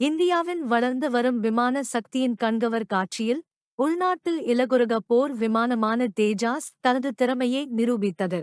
இந்தியாவின் வளர்ந்து வரும் விமான சக்தியின் கண்கவர் காட்சியில் உள்நாட்டில் இலகுருக போர் விமானமான தேஜாஸ் தனது திறமையை நிரூபித்தது.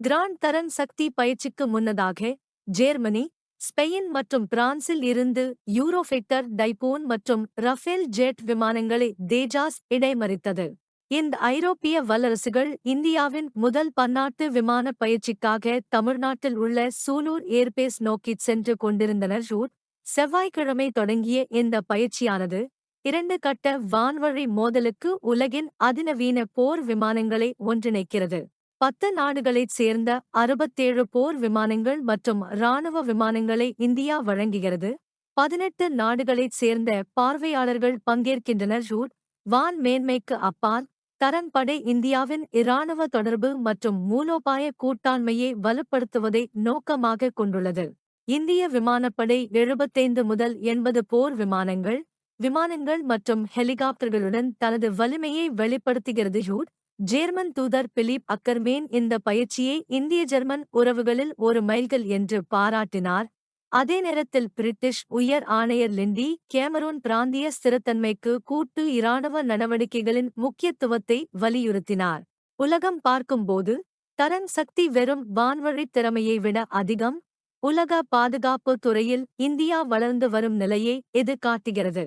கிராண்ட் தரன் சக்தி பயிற்சிக்கு முன்னதாக ஜேர்மனி ஸ்பெயின் மற்றும் பிரான்சில் இருந்து யூரோஃபெக்டர் டைபோன் மற்றும் ரஃபேல் ஜெட் விமானங்களை தேஜாஸ் இடைமறித்தது. இந்த ஐரோப்பிய வல்லரசுகள் இந்தியாவின் முதல் பன்னாட்டு விமான பயிற்சிக்காக தமிழ்நாட்டில் உள்ள சூலூர் ஏர்பேஸ் நோக்கிச் சென்று கொண்டிருந்தனர். ரூட் செவ்வாய்க்கிழமை தொடங்கிய இந்த பயிற்சியானது இரண்டு கட்ட வான்வழி மோதலுக்கு உலகின் அதிநவீன போர் விமானங்களை ஒன்றிணைக்கிறது. பத்து நாடுகளைச் சேர்ந்த அறுபத்தேழு போர் விமானங்கள் மற்றும் இராணுவ விமானங்களை இந்தியா வழங்குகிறது. பதினெட்டு நாடுகளைச் சேர்ந்த பார்வையாளர்கள் பங்கேற்கின்றனர். ரூட் வான் மேன்மைக்கு அப்பால் தரன்படை இந்தியாவின் இராணுவ தொடர்பு மற்றும் மூலோபாய கூட்டாண்மையை வலுப்படுத்துவதை நோக்கமாக கொண்டுள்ளது. இந்திய விமானப்படை எழுபத்தைந்து முதல் எண்பது போர் விமானங்கள் விமானங்கள் மற்றும் ஹெலிகாப்டர்களுடன் தனது வலிமையை வெளிப்படுத்துகிறது. ஹூட் ஜேர்மன் தூதர் பிலிப் அக்கர்மேன் இந்த பயிற்சியை இந்திய ஜெர்மன் உறவுகளில் ஒரு மைல்கள் என்று பாராட்டினார். அதே நேரத்தில் பிரிட்டிஷ் உயர் ஆணையர் லிண்டி கேமரூன் பிராந்திய ஸ்திரத்தன்மைக்கு கூட்டு இராணுவ நடவடிக்கைகளின் முக்கியத்துவத்தை வலியுறுத்தினார். உலகம் பார்க்கும்போது தரன் சக்தி வெறும் வான்வழித் திறமையை விட அதிகம் உலக பாதுகாப்பு துறையில் இந்தியா வளர்ந்து வரும் நிலையை இது காட்டுகிறது.